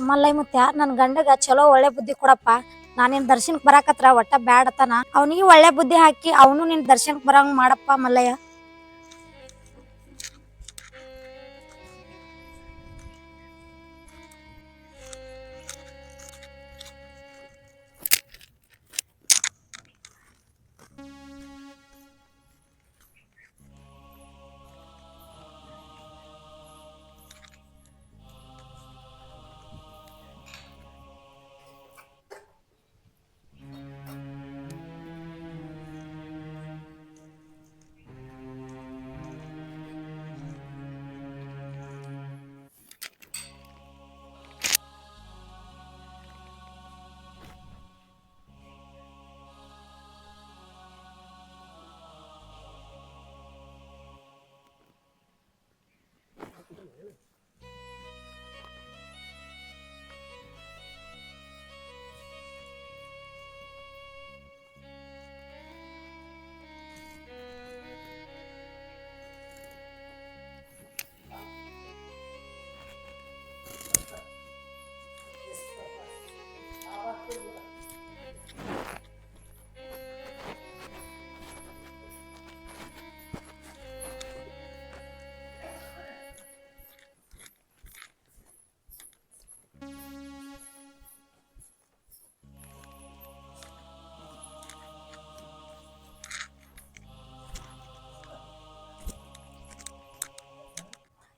ಮಲ್ಲೈ ಮುತ್ಯ, ನನ್ ಗಂಡಗ ಚಲೋ ಒಳ್ಳೆ ಬುದ್ಧಿ ಕೊಡಪ್ಪ. ನಾನೇನ್ ದರ್ಶನಕ್ ಬರಾಕತ್ರ, ಒಟ್ಟ ಬ್ಯಾಡತನ. ಅವನಿಗೆ ಒಳ್ಳೆ ಬುದ್ಧಿ ಹಾಕಿ, ಅವನು ನಿನ್ ದರ್ಶನಕ್ ಬರಂಗ್ ಮಾಡಪ್ಪ ಮಲ್ಲಯ್ಯ. Yeah.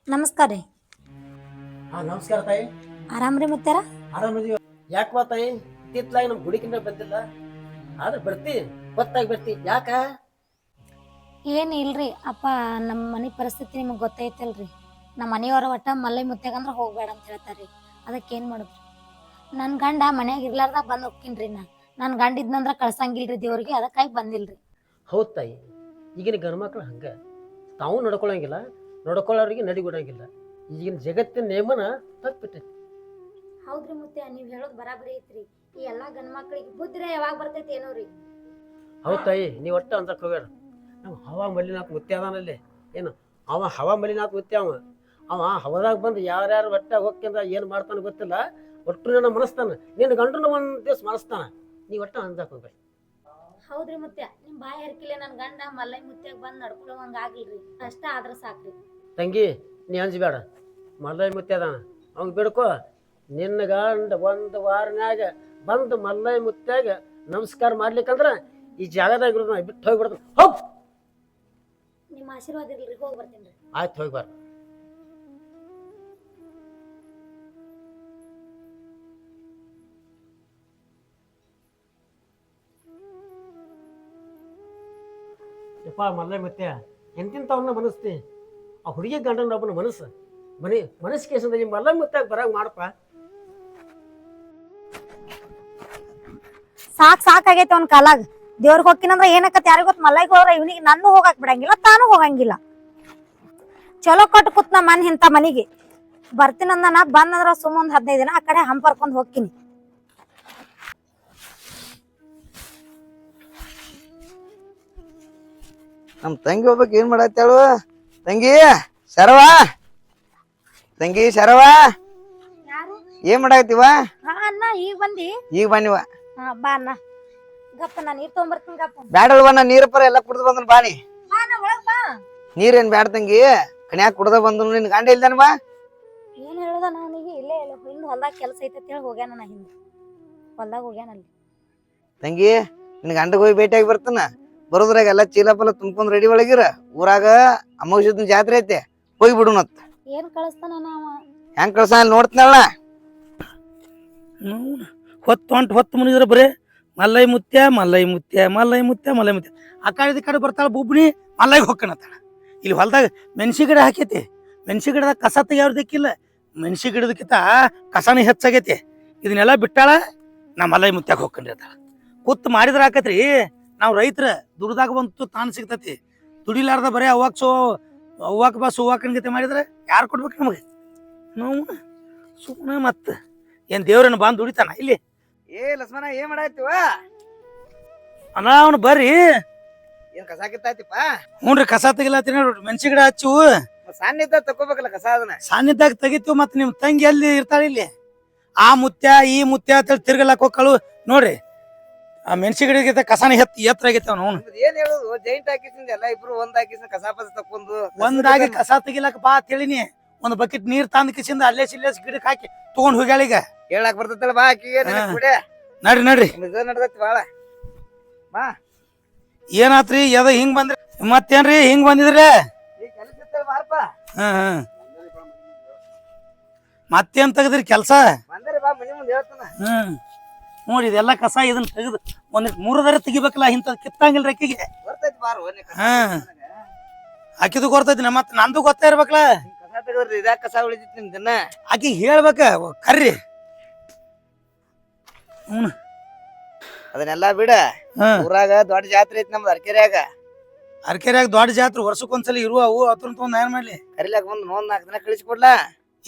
ನಮಸ್ಕಾರ ರೀ. ಹಾ ನಮಸ್ಕಾರ ತಾಯಿ. ಆರಾಮ್ರಿ ಮುತ್ಯಾರ? ಆರಾಮದೀವ ಯಾಕವಾ ತಾಯಿ? ಇತ್ತಿತ್ತಲಾಗಿ ನಮ್ ಗುಡಿಕಿಂದ ಬಂದಿಲ್ಲ. ಆದ್ರೆ ಬರ್ತಿ ಗೊತ್ತಾಗಿ ಬರ್ತಿ. ಯಾಕ? ಏನ್ ಇಲ್ರಿ ಅಪ್ಪ ನಮ್ಮ ಮನೆ ಪರಿಸ್ಥಿತಿ ನಿಮಗೆ ಗೊತ್ತೈತಲ್ರಿ. ನಮ್ಮ ಮನೆಯವರ ಒಟ್ಟ ಮಲ್ಲೈ ಮುತ್ಯಾಗಂದ್ರ ಹೋಗ್ಬೇಡ ಅಂತ ಹೇಳ್ತಾರ್ರಿ. ಅದಕ್ಕೆ ಏನು ಮಾಡುದ್ರಿ? ನನ್ನ ಗಂಡ ಮನ್ಯಾಗ ಇರ್ಲಾರ್ದಾಗ ಬಂದ್ ಹೋಗ್ತೀನಿ ನಾ. ನನ್ನ ಗಂಡ ಇದ್ನಂದ್ರ ಕಳ್ಸಂಗಿಲ್ರಿ ದೇವ್ರಿಗೆ ಅದಕ್ಕಾಗಿ ಬಂದಿಲ್ರಿ. ಹೌದ್ ತಾಯಿ. ಈಗಿನ ಗಂಡ್ಮಕ್ಳು ಹಂಗ. ತಾವು ನಡ್ಕೊಳಂಗಿಲ್ಲ. ನಡ್ಕೊಳ್ಳೋರಿಗೆ ನಡಿಗೊಡಂಗಿಲ್ಲ. ಈಗಿನ ಜಗತ್ತಿನ ನೇಮನ ತಪ್ಪಿಟ್ಟೈತಿ ಹೌದ್ರಿ ಮುತ್ತೆ ನೀವ್ ಹೇಳೋದ್ ಬರಾಬರಿ ಐತ್ರಿ. ಈ ಎಲ್ಲಾ ಗಂಡ್ ಮಕ್ಳಿಗೆ ಬುದ್ಧಿ ಯಾವಾಗ ಬರ್ತೈತಿ ಏನೋ ರೀ? ಹೌದ್ ತಾಯಿ ನೀ ಒಟ್ಟು ಅಂತ ಕೋಬೇಡ ನಮ್ಮ ಹವಾ ಮಲ್ಲಿನಾಥ್ ಮುತ್ತೆ ಅದಾನಲ್ಲಿ. ಏನು ಅವ ಹವಾ ಮಲ್ಲಿನಾಥ್ ಮುತ್ತೆ ಅವ. ಅವ ಹವದಾಗ ಬಂದು ಯಾರ್ಯಾರು ಒಟ್ಟ ಹೋಗ್ಕಂದ್ರ ಏನು ಮಾಡ್ತಾನೆ ಗೊತ್ತಿಲ್ಲ. ಒಟ್ಟು ನನ್ನ ಮನಸ್ತಾನ. ನಿನ್ನ ಗಂಡನ ಒಂದ್ ದಿವಸ ಮನಸ್ತಾನ. ನೀ ಒಟ್ಟ ಅಂದಾಕ ಹೋಗ್ಬೇಡ. ಹೌದ್ರಿ ಮುತ್ಯ ನಿಮ್ ಬಾಯಿ ಹರಕಿಲ್ಲ ನನ್ ಗಂಡ ಮಲ್ಲೈ ಮುತ್ಯಾಗ ಬಂದ್ ರೀ ಆಗಿಲ್ರಿ. ಅಷ್ಟ ಆದ್ರ ಸಾಕ್ರಿ. ತಂಗಿ ನೀ ಅಂಜಬೇಡ ಮಲ್ಲಯ್ಯ ಮುತ್ಯ ಅದಾನ. ಅವ್ನು ಬಿಡ್ಕೋ. ನಿನ್ನ ಗಂಡ ಒಂದು ವಾರನ್ಯಾಗ ಬಂದು ಮಲ್ಲಯ್ಯ ಮುತ್ಯಾಗ ನಮಸ್ಕಾರ ಮಾಡ್ಲಿಕ್ಕಂದ್ರೆ ಈ ಜಾಗದಾಗ ಇರೋದು ನಾ ಬಿಟ್ಟು ಹೋಗ್ಬಿಡ್ತಾನ. ಹೋಗ್. ನಿಮ್ಮ ಆಶೀರ್ವಾದ ಇರ್ಲಿ ಹೋಗಿ ಬರ್ತೀನಿ ಆಯ್ತು ಹೋಗ್ಬಾರ ಯಪ್ಪ ಮಲ್ಲಯ್ಯ ಮುತ್ಯ ಎಂತಿಂತವನ್ನ ಮನಸ್ತಿ? ಆ ಹುಡುಗಿ ಗಂಡನ ಒಬ್ಬನ ಮನಸ್ಸು. ಮನೆ ಮನಸ್ಸು ಕೇಸಂದ ಈ ಮಲ್ಲಯ್ಯ ಮುತ್ಯಾಗ ಬರ ಮಾಡಪ್ಪ ಸಾಕ್ ಸಾಕಾಗೈತೆ ಅವ್ನ ಕಾಲಾಗ. ದೇವ್ರಿಗೆ ಹೋಗ್ತೀನಂದ್ರ ಏನಕ್ಕತ್ ಯಾರಿಗ ಗೊತ್ತ? ಮಲ್ಲೈಗ್ ಹೋದ್ರ ಇವನಿಗೆ ನನ್ನೂ ಹೋಗಕ್ ಬಿಡಂಗಿಲ್ಲ ತಾನು ಹೋಗಂಗಿಲ್ಲ. ಚಲೋ ಕೊಟ್ಟು ಕೂತ್ ನಮ್ಮ ಮನ್ ಇಂತ ಮನಿಗೆ. ಬರ್ತೀನಂದ ನಾ ಬಂದಂದ್ರ ಸುಮ್ಮ ಒಂದ್ ಹದಿನೈದು ದಿನ ಆ ಕಡೆ ಹಂಪರ್ಕೊಂಡ್ ಹೋಗ್ತೀನಿ. ನಮ್ ತಂಗಿ ಹೋಗ್ಬೇಕು ಏನ್ ಮಾಡತ್ತೇಳು ತಂಗಿ ಶರವ? ತಂಗಿ ಶರವ? ಏನ್ ಮಾಡಾಕತ್ತೀವ ಹಾ ಅಣ್ಣ ಈಗ ಬಂದಿ. ಈಗ ಬನ್ನಿವ ಹಾ ಬಾ ಅಣ್ಣ. ಗಪ್ಪ ನಾ ನೀರ್ ತಗೊಂಬರ್ತೀನಿ ಗಪ್ಪ. ಬ್ಯಾಡಲ್ವ ನಾ ನೀರ್ ಪರ ಎಲ್ಲ ಕುಡ್ದು ಬಂದನ್ ಬಾನಿ ಬಾ ಒಳಗ್ ಬಾ. ನೀರೇನ್ ಬ್ಯಾಡ ತಂಗಿ? ಕಣ್ಯಾಗ ಕುಡ್ದ ಬಂದನು ನಿನ್ ಗಂಡ ಇಲ್ದಾನ ಬಾ. ಏನ್ ಹೇಳದ ಅವನಿಗೆ? ಇಲ್ಲೇ ಇಲ್ಲ ಹಿಂದ್ ಹೊಲ್ದಾಗ ಕೆಲಸ ಐತೆ ಅಂತ ಹೇಳಿ ಹೋಗ್ಯಾನ ನಾ ಹಿಂದ್. ಹೊಲ್ದಾಗ ಹೋಗ್ಯಾನ ಅಲ್ಲಿ. ತಂಗಿ ನಿನ್ ಗಂಡಗ ಹೋಗಿ ಭೇಟಿಯಾಗಿ ಬರ್ತಾನ? ಬರೋದ್ರಾಗ ಎಲ್ಲ ಚೀಲ ಪಲ ತುಂಬ್ಕೊಂಡ್ ರೆಡಿ ಒಳಗಿರ ಊರಾಗ ಅಮೌಷದ ಜಾತ್ರೆ ಐತೆ ಹೋಗಿ ಬಿಡುನತ್ ಏನ್ ಕಳಿಸ್ತಾನ ಅವ? ಹೆಂಗ್ ಕಳ್ಸ ಅಲ್ಲಿ ನೋಡ್ತೀನಲ್ಲ. ಹೊತ್ತು ಹೊಂಟು ಹೊತ್ತು ಮುನಿದ್ರೆ ಬರೇ ಮಲ್ಲೈ ಮುತ್ಯ ಮಲ್ಲೈ ಮುತ್ಯ ಮಲ್ಲೈ ಮುತ್ಯ ಮಲ್ಲೈ ಮುತ್ಯ. ಆ ಕಡೆ ಈ ಕಡೆ ಬರ್ತಾಳ ಬುಬ್ನಿ ಮಲ್ಲೈಗೆ ಹೊಕ್ಕಣತ್ತಾಳ ಇಲ್ಲಿ ಹೊಲ್ದಾಗ ಮೆಣಸಿ ಗಿಡ ಹಾಕೈತಿ. ಮೆಣಸಿ ಗಿಡದಾಗ ಕಸ ತೆಗಿಯೋರ್ ದಿಕ್ಕಿಲ್ಲ ಮೆಣಸಿ ಗಿಡದಕ್ಕಿಂತ ಕಸನೇ ಹೆಚ್ಚಾಗೈತಿ. ಇದನ್ನೆಲ್ಲ ಬಿಟ್ಟಾಳ ನಾ ಮಲ್ಲೈ ಮುತ್ಯಾಗ ಹೊಕ್ಕಂಡಿರ್ತಾಳ ಕುತ್ತು ಮಾಡಿದ್ರೆ ಆಕತ್ರಿ ನಾವು ರೈತರ ದುಡ್ದಾಗ ಬಂತು ತಾನು ಸಿಗ್ತತಿ. ದುಡಿಲಾರ್ದ ಬರೀ ಅವ್ವಾಕ್ ಸೋ ಅವ್ವಾಕ್ ಬಾ ಸುವಾಕನ್ ಗತಿ ಮಾಡಿದ್ರೆ ಯಾರು ಕೊಡ್ಬೇಕು ನಮಗೆ? ನೋವು ಸುಮ್ಮನೆ ಮತ್ತೆ. ಏನು ದೇವ್ರನ್ನ ಬಂದು ದುಡಿತಾನ? ಇಲ್ಲಿ. ಏ ಲಸ್ಮನ ಏನ್ ಮಾಡಾಯ್ತಿವ ಅಣ್ಣ ಅವ್ನು ಬರ್ರಿ. ಏನ್ ಕಸ ಕಿತ್ತಾಯ್ತಿಪ್ಪ? ಹ್ಞೂನ್ರಿ ಕಸ ತೆಗಿಲತ್ತೀನಿ ನೋಡ್ರಿ ಮೆಣಸಿ ಗಿಡ ಹಚ್ಚು. ಸಾನ್ನಿದ್ದ ತಗೋಬೇಕಲ್ಲ ತಕೋಬೇಕಲ್ಲ ಕಸ ಅದನ್ನ? ಸಾನ್ನಿದ್ದಾಗ ತೆಗಿತೀವಿ ಮತ್ತೆ ನಿಮ್ ತಂಗಿ ಅಲ್ಲಿ ಇರ್ತಾಳೆ ಇಲ್ಲಿ? ಆ ಮುತ್ಯ ಈ ಮುತ್ಯ ಅಂತೇಳಿ ತಿರ್ಗಲಾಕ್ ಹೋಗ್ಕಳು. ನೋಡ್ರಿ ಆ ಮೆಣಸಿ ಗಿಡಕ್ಕೆ ಕಸಾನ ಎತ್ ಎತ್ತರ ಆಗೈತೆ ಅವನು. ಏನ್ ಹೇಳುದು? ಜೈಂಟ್ ಹಾಕಿಸಿಂದ ಎಲ್ಲ ಇಬ್ರು ಒಂದ್ ಹಾಕಿಸಿಂದ ಕಸ ಪಸ ತಕೊಂಡು ಒಂದಾಗಿ ಕಸ ತೆಗಿಲಕ್ ಬಾ ತಿಳಿನಿ ಒಂದ್ ಬಕೆಟ್ ನೀರ್ ತಂದ ಕಿಸಿಂದ ಅಲ್ಲೇ ಸಿಲ್ಲೇಸ್ ಗಿಡಕ್ಕೆ ಹಾಕಿ ತಗೊಂಡ್ ಹೋಗ್ಯಾಳ ಈಗ. ಹೇಳಕ್ ಬರ್ತೈತಲ್ಲ ಬಾ ಆಕಿಗೆ? ಹಾ. ಬಿಡೆ. ನಡ್ರಿ ನಡ್ರಿ. ಇದು ನಡ್ದೈತಿ ಬಾಳ. ಏನಾತ್ರಿ? ಎದ ಹಿಂಗ್ ಬಂದ್ರಿ? ಮತ್ತೇನ್ರಿ? ಹಿಂಗ್ ಬಂದಿದ್ರಿ? ಬಾರಪ್ಪ. ಮತ್ತೇನ್ ತೆಗದ್ರಿ ಕೆಲ್ಸ? ಬಂದರೆ ಬಾ ಮನಿ ಮುಂದೆ ಹೇಳ್ತಾನ. ಹ್ಮ್. ನೋಡಿ ಇದೆಲ್ಲ ಕಸ ಇದನ್ನ ತೆಗೆದು ಒಂದಿಟ್ ಮೂರದಾರ ತೆಗಿಬೇಕಲ್ಲ ಇಂಥದ್ ಕಿತ್ತಂಗಿಲ್ಲ ರೆಕ್ಕಿಗೆ ಬರ್ತೈತಿ ಬಾರು ಹಾ. ಆಕಿದು ಗೊತ್ತೈತಿ ಮತ್ ನಂದು ಗೊತ್ತಾ ಇರ್ಬೇಕಲ್ಲ? ಕಸ ತೆಗದ್ರಿ ಕಸ ಉಳಿದಿತ್ತು ನಿಮ್ದನ್ನ? ಆಕಿ ಹೇಳ್ಬೇಕ ಕರ್ರಿ. ಹ್ಮ್. ಅದನ್ನೆಲ್ಲ ಬಿಡ. ಊರಾಗ ದೊಡ್ಡ ಜಾತ್ರೆ ಐತಿ ನಮ್ದು ಅರ್ಕೆರ್ಯಾಗ. ಅರ್ಕೆರ್ಯಾಗ ದೊಡ್ಡ ಜಾತ್ರೆ ವರ್ಷಕ್ಕೊಂದ್ಸಲ ಇರುವ ಅವು ಅದ್ರ ತೊಗೊಂಡ್ ಏನ್ ಮಾಡ್ಲಿ. ಕರಿಲಾಕ ಬಂದು ನೋಂದ್ ನಾಲ್ಕು ದಿನ ಕಳಿಸ್ಕೊಡ್ಲಾ?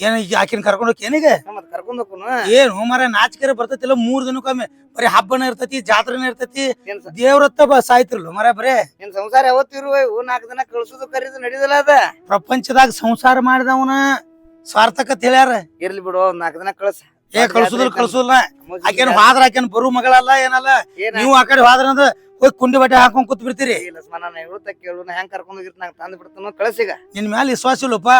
ಏನ್ ಈಗ ಆಕಿನ ಕರ್ಕೊಂಡು ಹೋಗಿ ಏನೀಗ? ಮತ್ ಕರ್ಕೊಂಡ್ ಹೋಗ್ನು ಏನ್ ಹೋಮಾರ ನಾಚಿಕೆರೆ ಬರ್ತೈತಿಲ್ಲ ಮೂರ್ ದಿನಕ್ಕೊಮ್ಮೆ. ಬರೀ ಹಬ್ಬನ ಇರ್ತೈತಿ ಜಾತ್ರೆನ ಇರ್ತೈತಿ. ಸ- ದೇವ್ರತ್ತ ಬ ಸಾಯ್ತಿರ್ಲು ಮರ ಬರೇ? ನಿನ್ ಸಂಸಾರ ಯಾವತ್ತು ಇರುವ ಇವು ನಾಲ್ಕು ದಿನ ಕಳ್ಸುದು ಕರೀದು ನಡೀದಲ್ಲ ಅದ? ಪ್ರಪಂಚದಾಗ ಸಂಸಾರ ಮಾಡಿದವನ ಸ್ವಾರ್ಥಕತ್ ಹೇಳ್ಯಾರ. ಇರ್ಲಿ ಬಿಡು ಒಂದ್ ನಾಲ್ಕು ದಿನ ಕಳ್ಸ. ಏ ಕಳ್ಸುದಿಲ್ಲ ಕಳ್ಸುದಿಲ್ಲ. ಆಕೇನ್ ಹಾದ್ರ ಆಕೇನ್ ಬರು ಮಗಳಲ್ಲ ಏನಲ್ಲ. ಏನ? ನೀವು ಆ ಕಡೆ ಹಾದ್ರ ಅಂದ್ರ ಹೋಗಿ ಕುಂಡಿ ಬಟ್ಟೆ ಹಾಕೊಂಡ್ ಕೂತ್ ಬಿಡ್ತೀರಿ. ನಾನು ಹೇಳುತ್ತ ಕೇಳು ನಾ ಹೆಂಗ್ ಕರ್ಕೊಂಡ್ ಹೋಗಿರ್ತ ನಂಗೆ ತಂದ್ ಬಿಡ್ತಾನ ಕಳ್ಸಿಗ ನಿನ್ ಮ್ಯಾಲ ವಿಶ್ವಾಸ ಇಲ್ಲಪ್ಪ.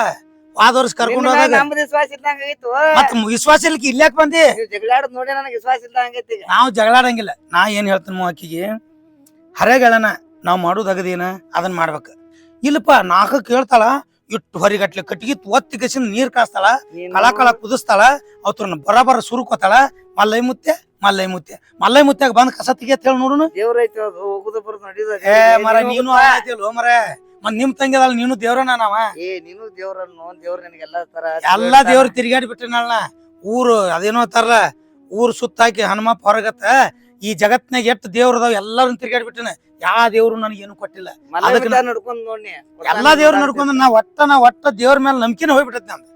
ವರ್ಷ ಕರ್ಕೊಂಡು ಹೋದಾಗ ನಮ್ದು ವಿಶ್ವಾಸ ಇದ್ದಂಗ ಆಗಿತ್ತು ಮತ್ ವಿಶ್ವಾಸ ಇಲ್ಲಕ್ಕೆ ಬಂದಿ? ಜಗಳಾಡ್ ಜಗಳಾಡದ್ ನೋಡಿ ನನಗೆ ವಿಶ್ವಾಸ ಇದ್ದಂಗ ಆಗೈತಿ ಈಗ. ನಾವು ಜಗಳಾಡಂಗಿಲ್ಲ. ನಾ ಏನ್ ಹೇಳ್ತೀನಿ ಆಕಿಗೆ ಹರೆಗಳನ ನಾವು ಮಾಡೋದ್ ಅಗದೇನ? ಅದನ್ನ ಮಾಡ್ಬೇಕು. ಇಲ್ಲಪ್ಪ ನಾಕ ಕೇಳ್ತಾಳ ಇಟ್ಟು ಹೊರಿಗಟ್ಲೆ ಕಟ್ಟಿಗೆ ಒತ್ತಿ ಕಸಿಂದ ನೀರ್ ಕಾಸ್ತಾಳ ಕಳ ಕಳ ಕುದಿಸ್ತಾಳ ಅವ್ರನ್ನ ಬರಬರ ಸುರುಕೋತಾಳ ಮಲ್ಲೈ ಮುತ್ತೆ ಮಲ್ಲೈ ಮುತ್ತೆ ಮಲ್ಲೈ ಮುತ್ತೆ ಬಂದ್ ಕಸ ತೆಗಿಯತ್ ಹೇಳಿ ನೋಡುನು? ಹೋಗುದು ಬರುದು ನಡೀದ ಏ ಮರ ನೀನು ಐತಿಲ್ವ ಮರ. ಮತ್ ನಿಮ್ ತಂಗಿದಲ್ಲ ನೀನು ದೇವ್ರನ ನಾವ? ಏ ನೀನು ದೇವ್ರನ್ನು ದೇವ್ರ ನಿನಗೆಲ್ಲ ತರ ಎಲ್ಲಾ ದೇವ್ರ ತಿರ್ಗಾಡಿ ಬಿಟ್ಟಿನಲ್ಲ ಊರು ಅದೇನೋ ತರ ಊರ್ ಸುತ್ತಾಕಿ ಹನುಮಪ್ಪ ಹೊರಗತ್ತ ಈ ಜಗತ್ನಾಗ ಎಷ್ಟು ದೇವ್ರ ಅದಾವ ಎಲ್ಲಾರು ತಿರ್ಗಾಡಿ ಬಿಟ್ಟಿನ ಯಾವ ದೇವ್ರು ನನಗೇನು ಕೊಟ್ಟಿಲ್ಲ. ಅದಕ್ಕೆ ನಡ್ಕೊಂಡ್ ನೋಡಿ ಎಲ್ಲಾ ದೇವ್ರ ನಡ್ಕೊಂಡ್ ನಾ ಒಟ್ಟ ನಾ ಒಟ್ಟ ದೇವ್ರ ಮೇಲೆ ನಂಬಿಕೆನ ಹೋಗ್ಬಿಟ್ಟೈತಿ ನಂದು.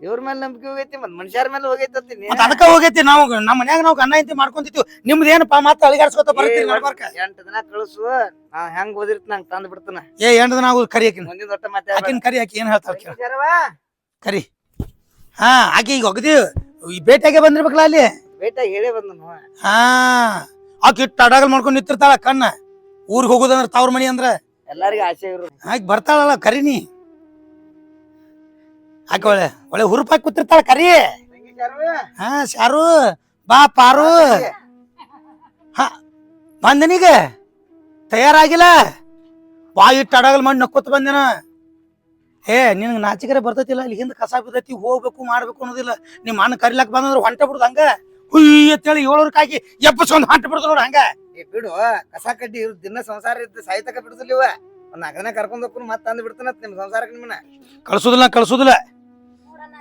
ದೇವ್ರ ಮೇಲೆ ನಂಬಿಕೆ ಹೋಗೈತಿ ಮತ್ ಮನುಷ್ಯರ ಮೇಲೆ ಹೋಗೈತಿ ಅಂತೀನಿ. ಮತ್ ಅದಕ್ಕ ಹೋಗೈತಿ ನಾವು ನಮ್ಮ ಮನ್ಯಾಗ ನಾವು ಗಂಡ ಇಂತಿ ಮಾಡ್ಕೊಂತಿತ್ತು ನಿಮ್ದು ಏನಪ್ಪ ಮಾತ್ರ ಅಳಿಗಾಡ್ಸ್ಕೊತ ಬರ್ತೀರಿ ನಡ್ಬಾರ್ಕ? ಎಂಟ್ ದಿನ ಕಳಿಸು ನಾ ಹೆಂಗ್ ಓದಿರ್ತ ನಂಗ್ ತಂದ್ ಬಿಡ್ತಾನ. ಏ ಎಂಟು ದಿನ ಆಗೋದು ಕರಿ ಆಕಿನ. ಮುಂದಿನ ದೊಡ್ಡ ಮತ್ತೆ ಆಕಿನ ಕರಿ ಆಕಿ ಏನ್ ಹೇಳ್ತಾರ ಕೇಳ. ಕರಿ. ಹಾ ಆಕಿ ಈಗ ಒಗದಿ ಈ ಬೇಟೆಗೆ ಬಂದಿರ್ಬೇಕಲ್ಲ ಅಲ್ಲಿ? ಬೇಟ ಹೇಳೇ ಬಂದನು. ಹಾ ಆಕಿ ಇಟ್ಟು ಮಾಡ್ಕೊಂಡು ಮಾಡ್ಕೊಂಡ್ ನಿಂತಿರ್ತಾಳ ಕಣ್ಣ. ಊರಿಗೆ ಹೋಗುದಂದ್ರ ತವ್ರ ಮನಿ ಅಂದ್ರ? ಎಲ್ಲಾರಿಗೂ ಆಸೆ ಇರು ಆಕಿ ಬರ್ತಾಳಲ್ಲ ಕರಿನಿ. ಆಕಿ ಒಳ್ಳೆ ಒಳ್ಳೆ ಹುರುಪಾಕಿ ಕೂತಿರ್ತಾಳ ಕರಿ? ಹಾ ಶಾರು ಬಾ ಪಾರು. ಹಾ ಬಂದನೀಗ ತಯಾರಾಗಿಲ್ಲ? ಬಾ ಇಟ್ಟು ಅಡಗಲ್ ಮಾಡಿ ನಕ್ಕೋತ ಬಂದೇನ ಏ ನಿನಗೆ ನಾಚಿಕರೆ ಬರ್ತೈತಿಲ್ಲ? ಇಲ್ಲಿ ಹಿಂದೆ ಕಸ ಬಿದ್ದೈತಿ ಹೋಗ್ಬೇಕು ಮಾಡ್ಬೇಕು ಅನ್ನೋದಿಲ್ಲ. ನಿಮ್ಮ ಅಣ್ಣ ಕರಿಲಾಕ್ ಬಂದಂದ್ರೆ ಹೊಂಟೆ ಬಿಡುದು ಹಂಗ? ಹುಯ್ ಅಂತೇಳಿ ಏಳೂರ್ ಕಾಕಿ ಎಬ್ಬಸ್ಕೊಂಡ್ ಹೊಂಟ ಬಿಡುದು ನೋಡು ಹಂಗ? ಏ ಬಿಡು ಕಸ ಕಡ್ಡಿ ಇವ್ರ ದಿನ ಸಂಸಾರ ಇದ್ದು ಸಾಯ್ತಕ ಬಿಡುದಿಲ್ಲ ಇವ ಒಂದ್ ನಾಲ್ಕು ಕರ್ಕೊಂಡ್ ಹೋಗ್ಕೊಂಡು ಮತ್ತೆ ತಂದು ಬಿಡ್ತಾನ ನಿಮ್ ಸಂಸಾರಕ್ಕೆ ನಿಮ್ಮನ್ನ. ಕಳ್ಸುದಿಲ್ಲ ಕಳ್ಸುದಿಲ್ಲ.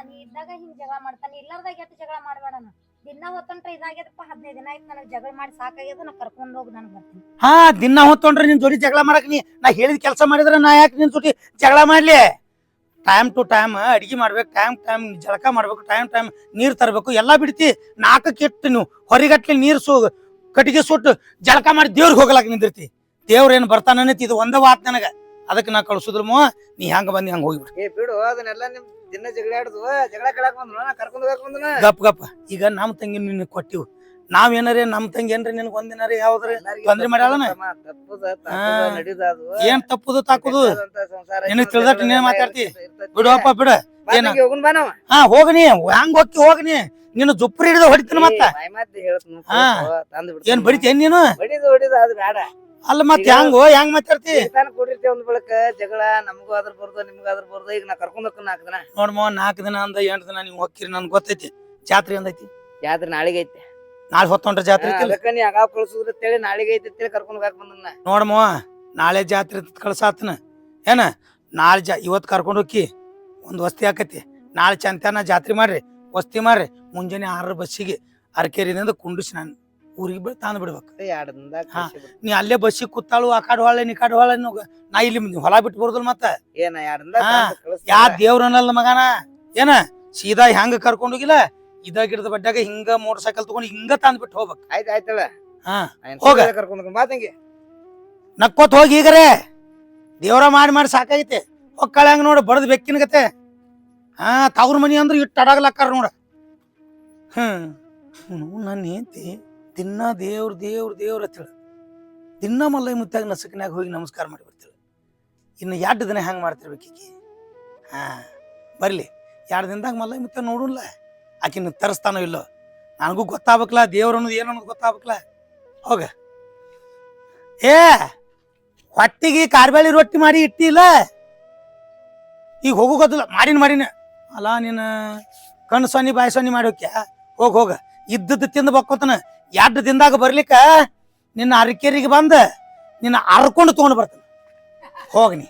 ನೀ ಇದ್ದಾಗ ಹಿಂಗ್ ಜಗಳ ಮಾಡ್ತಾನೆ ಇಲ್ಲಾರ್ದಾಗ ಎತ್ತು ಜಗಳ ಮಾಡ್ಬೇಡಣ ದಿನ ಹೊತ್ತೊಂಡ್ರೆ ಇದಾಗ್ಯದಪ್ಪ ಹದಿನೈದು ದಿನ ಆಯ್ತು ನನಗೆ ಜಗಳ ಮಾಡಿ ಸಾಕಾಗ್ಯದ ನಾ ಕರ್ಕೊಂಡು ಹೋಗಿ ನನಗೆ ಬರ್ತೀನಿ. ಹಾ ದಿನ ಹೊತ್ತೊಂಡ್ರೆ ನಿನ್ ಜೋಡಿ ಜಗಳ ಮಾಡಕ್ ನೀ ನಾ ಹೇಳಿದ ಕೆಲಸ ಮಾಡಿದ್ರೆ ನಾ ಯಾಕೆ ನಿನ್ ಜೋಡಿ ಜಗಳ ಮಾಡ್ಲಿ? ಟೈಮ್ ಟು ಟೈಮ್ ಅಡಿಗೆ ಮಾಡ್ಬೇಕು ಟೈಮ್ ಟೈಮ್ ಜಳಕ ಮಾಡ್ಬೇಕು ಟೈಮ್ ಟೈಮ್ ನೀರು ತರಬೇಕು ಎಲ್ಲ ಬಿಡ್ತಿ. ನಾಲ್ಕಕ್ಕೆ ಇಟ್ಟು ನೀವು ಹೊರಗಟ್ಲಿ ನೀರು ಸು ಕಟ್ಟಿಗೆ ಸುಟ್ಟು ಜಳಕ ಮಾಡಿ ದೇವ್ರಿಗೆ ಹೋಗ್ಲಾಕ ನಿಂದಿರ್ತಿ. ದೇವ್ರ ಏನ್ ಬರ್ತಾನೆ ಇದು ಒಂದೇ ವಾತ್ ನನಗೆ. ಅದಕ್ಕೆ ನಾ ಕಳ್ಸುದ್ರಮ್ಮ ನೀ ಹೆಂಗ ಬಂದಿ ಹಂಗ ಹೋಗ್ಬಿಡು. ಏ ಬಿಡು ಅದನ್ನೆಲ್ಲ ನಿಮ್ ದಿನ ಜಗಳ ಆಡುದು ಜಗಳ ಕಳಕ್ ಬಂದ್ರು ನಾ ಕರ್ಕೊಂಡ್ ಹೋಗಕ್ ಬಂದನ? ಗಪ್ ಗಪ್. ಈಗ ನಮ್ ತಂಗಿ ನಿನ್ ಕೊಟ್ಟಿವ್. ನಾವ್ ಏನಾರೇ ನಮ್ ತಂಗಿ ಏನ್ರಿ ನಿನ್ ಒಂದಿನಾರ ಯಾವ್ದ್ರ? ತೊಂದ್ರೆ ಮಾಡ್ಯಾಳನ? ಏನ್ ತಪ್ಪುದು ತಾಕುದು? ನಿನಗ್ ಐತಿ, ನೀನ್ ಮಾತಾಡ್ತಿ. ಬಿಡು ಬಿಡುವಪ್ಪ ಬಿಡ. ಏನ? ಹಾ ಹೋಗನಿ. ಹ್ಯಾಂಗ್ ಹೋಗಿ ಹೋಗನಿ? ನೀನು ಜುಪ್ರಿ ಹಿಡಿದು ಹೊಡಿತೀನಿ ಮತ್ತ. ಹಾ. ಏನ್ ಬಡಿತೇನ್ ನೀನು? ಅಲ್ಲ ಮತ್ ಹೆಂಗ್ ಹೆಂಗೋ ಹೆಂಗ್ ಮಾತಾಡ್ತಿ? ತಾನ ಕೂಡಿರ್ತೇವೆ ಒಂದ್ ಬಳಕ ಜಗಳ ನಮಗೂ ಅದ್ರ ಬರ್ದು ನಿಮ್ಗೂ ಅದ್ರ ಬರ್ದು ಈಗ ನಾ ಕರ್ಕೊಂಡ್ ಹೋಗ್ತೀನಿ ನಾಲ್ಕು ದಿನ. ನೋಡ್ಮೋ ನಾಲ್ಕು ದಿನ ಅಂದ ಎಂಟು ದಿನ ನೀವು ಹೋಗ್ತೀರಿ ನನ್ಗೆ ಗೊತ್ತೈತಿ. ಜಾತ್ರೆ ಒಂದೈತಿ ಜಾತ್ರೆ ನಾಳೆಗೆ ಐತೆ. ನಾಳೆ ಹೊತ್ತೊಂಡ್ರ ಜಾತ್ರೆ ಐತಿ ಅದಕ್ಕ ನೀ ಆಗಾವ್ ಕಳ್ಸುದ್ರ ಅಂತೇಳಿ ನಾಳೆಗೆ ಐತೆ ಅಂತೇಳಿ ಕರ್ಕೊಂಡ್ ಹೋಗಾಕ್ ಬಂದನ್ನ ನೋಡ್ಮೋ ನಾಳೆ ಜಾತ್ರೆ ಕಳ್ಸಾತನ. ಏನ ನಾಳೆ ಜಾ ಇವತ್ತು ಕರ್ಕೊಂಡು ಹೋಗಿ ಒಂದು ವಸ್ತಿ ಆಕತಿ ನಾಳೆ ಚಂತಾನ ಜಾತ್ರೆ ಮಾಡ್ರಿ ವಸ್ತಿ ಮಾಡ್ರಿ ಮುಂಜಾನೆ ಆರರ ಬಸ್ಸಿಗೆ ಅರಕೇರಿದಿಂದ ಕುಂಡಿಸಿ ನಾನು. ಊರಿಗೆ ಬಿಡ್ ತಾಂದ್ ಬಿಡ್ಬೇಕು. ಹಾ. ನೀ ಅಲ್ಲೇ ಬಸ್ಸಿಗೆ ಕೂತಾಳು ಆ ಕಡೆ ಹೊಳೆ ನೀ ಕಡೆ ಹೊಳೆ ನಾ ಇಲ್ಲಿ ಹೊಲ ಬಿಟ್ಟು ಬರೋದಿಲ್ಲ ಮತ್ತ. ಹಾ. ತಂದ್. ಯಾ ದೇವ್ರನಲ್ಲ ಮಗನ? ಏನ? ಸೀದಾ ಹೆಂಗ ಕರ್ಕೊಂಡು ಹೋಗಿಲ್ಲ? ಇದ ಗಿಡದ ಬಡ್ಡಾಗ ಹಿಂಗ ಮೋಟರ್ ಸೈಕಲ್ ತಗೊಂಡು ಹಿಂಗ ತಂದ್ಬಿಟ್ಟು ಹೋಗ್ಬೇಕು. ಆಯ್ತ್ ಆಯ್ತಳ ಹಾ ಹೋಗ. ನಕ್ಕೋತ್ ಹೋಗಿ ಈಗರೆ. ದೇವ್ರ ಮಾಡಿ ಮಾಡಿ ಸಾಕಾಗೈತೆ. ಹೊಕ್ಕಳ ಹಂಗ ನೋಡು ಬಡದ್ ಬೆಕ್ಕಿನ ಗತೆ. ಹಾ ತವ್ರ ಮನಿ ಅಂದ್ರೆ ಇಟ್ಟು ಅಡಗಲಕ್ಕಾರ ನೋಡ. ಹ್ಮ್. ನನ್ನ ಹೆಂಡತಿ ದಿನ ದೇವ್ರ ದೇವ್ರ ದೇವ್ರ ಅಂತೇಳಿ ದಿನ ಮಲ್ಲೈ ಮುತ್ತಾಗ ನಸುಕಿನಾಗ ಹೋಗಿ ನಮಸ್ಕಾರ ಮಾಡಿ ಬರ್ತೀವಿ ಇನ್ನು ಎರಡು ದಿನ ಹೆಂಗೆ ಮಾಡ್ತಿರ್ಬೇಕು ಈಕಿ? ಹಾಂ, ಬರಲಿ. ಎರಡು ದಿನದಾಗ ಮಲ್ಲೈ ಮುತ್ತ ನೋಡೋಲ್ಲ ಆಕಿನ ತರಿಸ್ತಾನೋ ಇಲ್ಲೋ? ನನಗೂ ಗೊತ್ತಾಗ್ಬೇಕಲ್ಲ, ದೇವ್ರ ಅನ್ನೋದು ಏನು ಅನ್ನೋದು ಗೊತ್ತಾಗ್ಬೇಕಲ್ಲ. ಹೋಗ. ಏ, ಹೊಟ್ಟಿಗೆ ಕಾರ್ಬೇಳಿ ರೊಟ್ಟಿ ಮಾಡಿ ಇಟ್ಟಿಲ್ಲ. ಈಗ ಹೋಗೋ ಗೊತ್ತಿಲ್ಲ. ಮಾಡಿನ ಮಾಡಿನ. ಅಲ್ಲ ನೀನು ಕಣ್ಣು ಸೊನ್ನಿ, ಬಾಯಿ ಸೊನ್ನಿ ಮಾಡಿ ಹೋಗಿ ಹೋಗ್, ಹೋಗ. ಇದ್ದದ್ದು ತಿಂದು ಬಕ್ಕೋತನ. ಎರಡು ದಿನದಾಗ ಬರ್ಲಿಕ್ಕ ನಿನ್ನ ಅರಕೇರಿಗೆ ಬಂದ ನಿನ್ನ ಅರ್ಕೊಂಡು ತಗೊಂಡು ಬರ್ತಾನೆ. ಹೋಗಿ ನೀ.